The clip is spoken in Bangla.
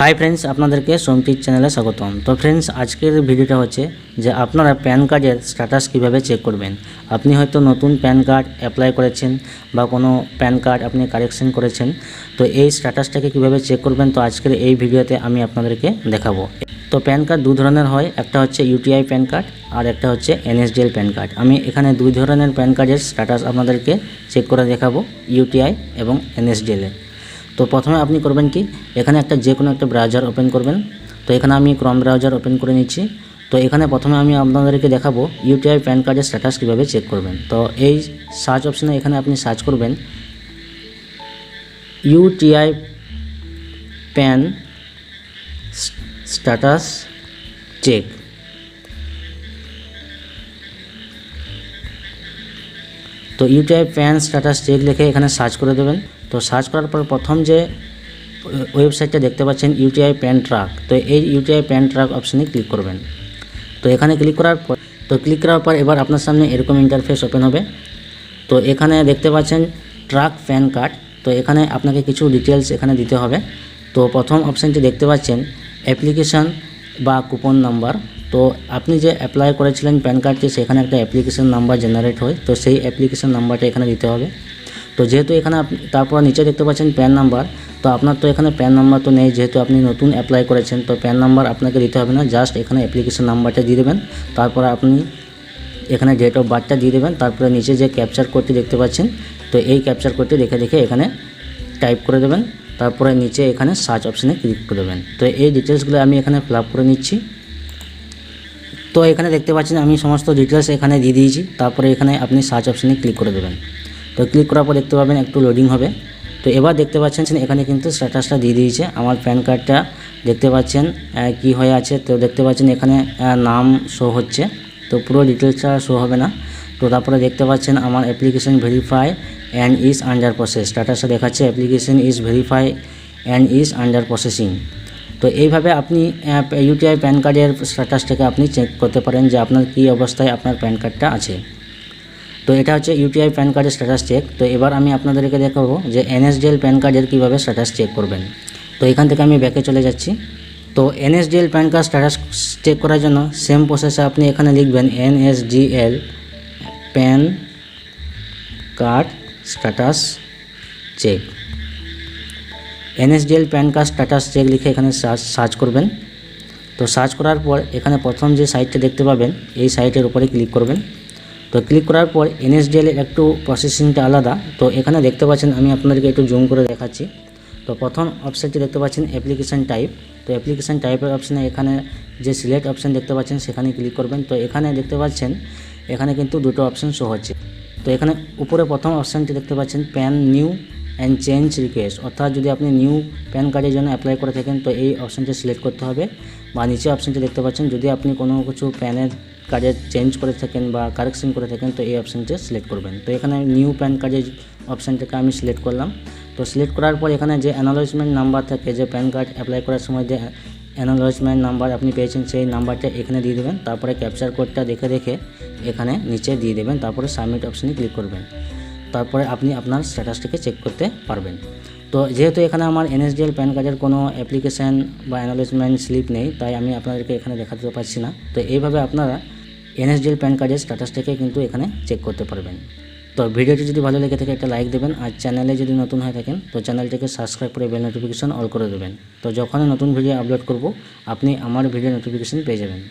হাই ফ্রেন্ডস আপনাদেরকে সোমটির চ্যানেলে স্বাগতম। তো ফ্রেন্ডস আজকের ভিডিওটা হচ্ছে যে আপনারা প্যান কার্ডের স্ট্যাটাস কীভাবে চেক করবেন? আপনি হয়তো নতুন প্যান কার্ড অ্যাপ্লাই করেছেন বা কোনো প্যান কার্ড আপনি কারেকশন করেছেন। তো এই স্ট্যাটাসটাকে কীভাবে চেক করবেন? তো আজকের এই ভিডিওতে আমি আপনাদেরকে দেখাবো। তো প্যান কার্ড দু ধরনের হয়, একটা হচ্ছে ইউটিআই প্যান কার্ড আর একটা হচ্ছে এনএসডিএল প্যান কার্ড আমি এখানে দুই ধরনের প্যান কার্ডের স্ট্যাটাস আপনাদেরকে চেক করে দেখাবো ইউটিআই এবং এনএসডিএল এর তো প্রথমে আপনি করবেন কি, এখানে একটা যে কোনো একটা ব্রাউজার ওপেন করবেন। তো এখানে আমি ক্রম ব্রাউজার ওপেন করে নিচ্ছি। তো এখানে প্রথমে আমি আপনাদেরকে দেখাবো ইউটিআই প্যান কার্ডের স্ট্যাটাস কীভাবে চেক করবেন। তো এই সার্চ অপশানে এখানে আপনি সার্চ করবেন ইউটিআই প্যান স্ট্যাটাস চেক তো ইউটিআই প্যান স্ট্যাটাস চেক লিখে এখানে সার্চ করে দেবেন। তো সার্চ করার পর প্রথম যে ওয়েবসাইটটা দেখতে পাচ্ছেন ইউটিআই প্যান ট্রাক তো এই ইউটিআই প্যান ট্রাক অপশানে ক্লিক করবেন। তো এখানে ক্লিক করার পর, তো ক্লিক করার পর এবার আপনার সামনে এরকম ইন্টারফেস ওপেন হবে। তো এখানে দেখতে পাচ্ছেন ট্রাক প্যান কার্ড তো এখানে আপনাকে কিছু ডিটেলস এখানে দিতে হবে। তো প্রথম অপশানটি দেখতে পাচ্ছেন অ্যাপ্লিকেশান বা কুপন নাম্বার তো আপনি যে অ্যাপ্লাই করেছিলেন প্যান কার্ডটি সেখানে একটা অ্যাপ্লিকেশন নাম্বার জেনারেট হয়। তো সেই অ্যাপ্লিকেশন নাম্বারটা এখানে দিতে হবে। তো যেহেতু এখানে তারপর নিচে দেখতে পাচ্ছেন প্যান নাম্বার, তো আপনার তো এখানে প্যান নাম্বার তো নেই, যেহেতু আপনি নতুন অ্যাপ্লাই করেছেন, তো প্যান নাম্বার আপনাকে দিতে হবে না জাস্ট এখানে অ্যাপ্লিকেশন নাম্বারটা দিয়ে দেবেন, তারপর আপনি এখানে ডেট অফ বার্থটা দিয়ে দেবেন, তারপরে নিচে যে ক্যাপচার কোডটি দেখতে পাচ্ছেন, তো এই ক্যাপচার কোডটি দেখে দেখে এখানে টাইপ করে দেবেন, তারপরে নিচে এখানে সার্চ অপশানে ক্লিক করে দেবেন। তো এই ডিটেলসগুলো আমি এখানে ফিল করে নিচ্ছি। তো এখানে দেখতে পাচ্ছেন আমি সমস্ত ডিটেলস এখানে দিয়ে দিয়েছি, তারপরে এখানে আপনি সার্চ অপশানে ক্লিক করে দেবেন। তো ক্লিক করার পর দেখতে পাবেন একটু লোডিং হবে। তো এবার দেখতে পাচ্ছেন এখানে কিন্তু স্ট্যাটাসটা দিয়ে দিয়েছে। আমার প্যান কার্ডটা দেখতে পাচ্ছেন কি হয়ে আছে? তো দেখতে পাচ্ছেন এখানে নাম শো হচ্ছে। তো পুরো ডিটেলসটা শো হবে না। তো তারপরে দেখতে পাচ্ছেন আমার application verify and is under process স্ট্যাটাসটা দেখাচ্ছে application is verify and is under processing তো এইভাবে আপনি ইউটিআই প্যান কার্ডের স্ট্যাটাসটাকে আপনি চেক করতে পারেন যে আপনার কী অবস্থায় আপনার প্যান কার্ডটা আছে। তো এটা হচ্ছে ইউটিআই প্যান কার্ডের স্ট্যাটাস চেক তো এবার আমি আপনাদেরকে দেখাবো যে এনএসডিএল প্যান কার্ডের কীভাবে স্ট্যাটাস চেক করবেন। তো এখান থেকে আমি ব্যাকে চলে যাচ্ছি। তো NSDL PAN card status check করার জন্য সেম প্রসেসে আপনি এখানে লিখবেন NSDL PAN card status check NSDL PAN card status check লিখে এখানে সার্চ করবেন। তো সার্চ করার পর এখানে প্রথম যে সাইটটা দেখতে পাবেন, এই সাইটের উপরে ক্লিক করবেন। তো ক্লিক করার পর এনএসডিএল এর একটু প্রসেসিংটা আলাদা। তো এখানে দেখতে পাচ্ছেন আমি আপনাদেরকে একটু জুম করে দেখাচ্ছি। তো প্রথম অপশানটি দেখতে পাচ্ছেন অ্যাপ্লিকেশান টাইপ তো অ্যাপ্লিকেশান টাইপের অপশানে এখানে যে সিলেক্ট অপশান দেখতে পাচ্ছেন সেখানে ক্লিক করবেন। তো এখানে দেখতে পাচ্ছেন এখানে কিন্তু দুটো অপশান শো হচ্ছে। তো এখানে উপরে প্রথম অপশানটি দেখতে পাচ্ছেন PAN new and change request অর্থাৎ যদি আপনি নিউ প্যান কার্ডের জন্য অ্যাপ্লাই করে থাকেন, তো এই অপশানটি সিলেক্ট করতে হবে। বা নিচে অপশানটি দেখতে পাচ্ছেন যদি আপনি কোনো কিছু প্যানের কার্ডের চেঞ্জ করে থাকেন বা কারেকশন করে থাকেন, তো এই অপশানটি সিলেক্ট করবেন। তো এখানে নিউ প্যান কার্ডের অপশানটাকে আমি সিলেক্ট করলাম। তো সিলেক্ট করার পর এখানে যে অ্যানালজমেন্ট নাম্বার থাকে, যে প্যান কার্ড অ্যাপ্লাই করার সময় যে অ্যানালজমেন্ট নাম্বার আপনি পেয়েছেন, সেই নাম্বারটা এখানে দিয়ে দেবেন। তারপরে ক্যাপচার কোডটা দেখে দেখে এখানে নিচে দিয়ে দেবেন। তারপরে সাবমিট অপশানে ক্লিক করবেন। তারপরে আপনি আপনার স্ট্যাটাসটিকে চেক করতে পারবেন। তো যেহেতু এখানে আমার এনএসডিএল প্যান কার্ডের কোনো অ্যাপ্লিকেশান বা অ্যানালিজমেন্ট স্লিপ নেই, তাই আমি আপনাদেরকে এখানে দেখাতে পারছি না। তো এইভাবে আপনারা এনএসডিএল প্যান কার্ডের স্ট্যাটাসটাকে কিন্তু এখানে চেক করতে পারবেন। তো ভিডিওটি যদি ভালো লেগে থাকে, একটা লাইক দেবেন। আর চ্যানেলে যদি নতুন হয়ে থাকেন, তো চ্যানেলটিকে সাবস্ক্রাইব করে বেল নোটিফিকেশন অল করে দেবেন। তো যখনই নতুন ভিডিও আপলোড করব, আপনি আমার ভিডিও নোটিফিকেশন পেয়ে যাবেন।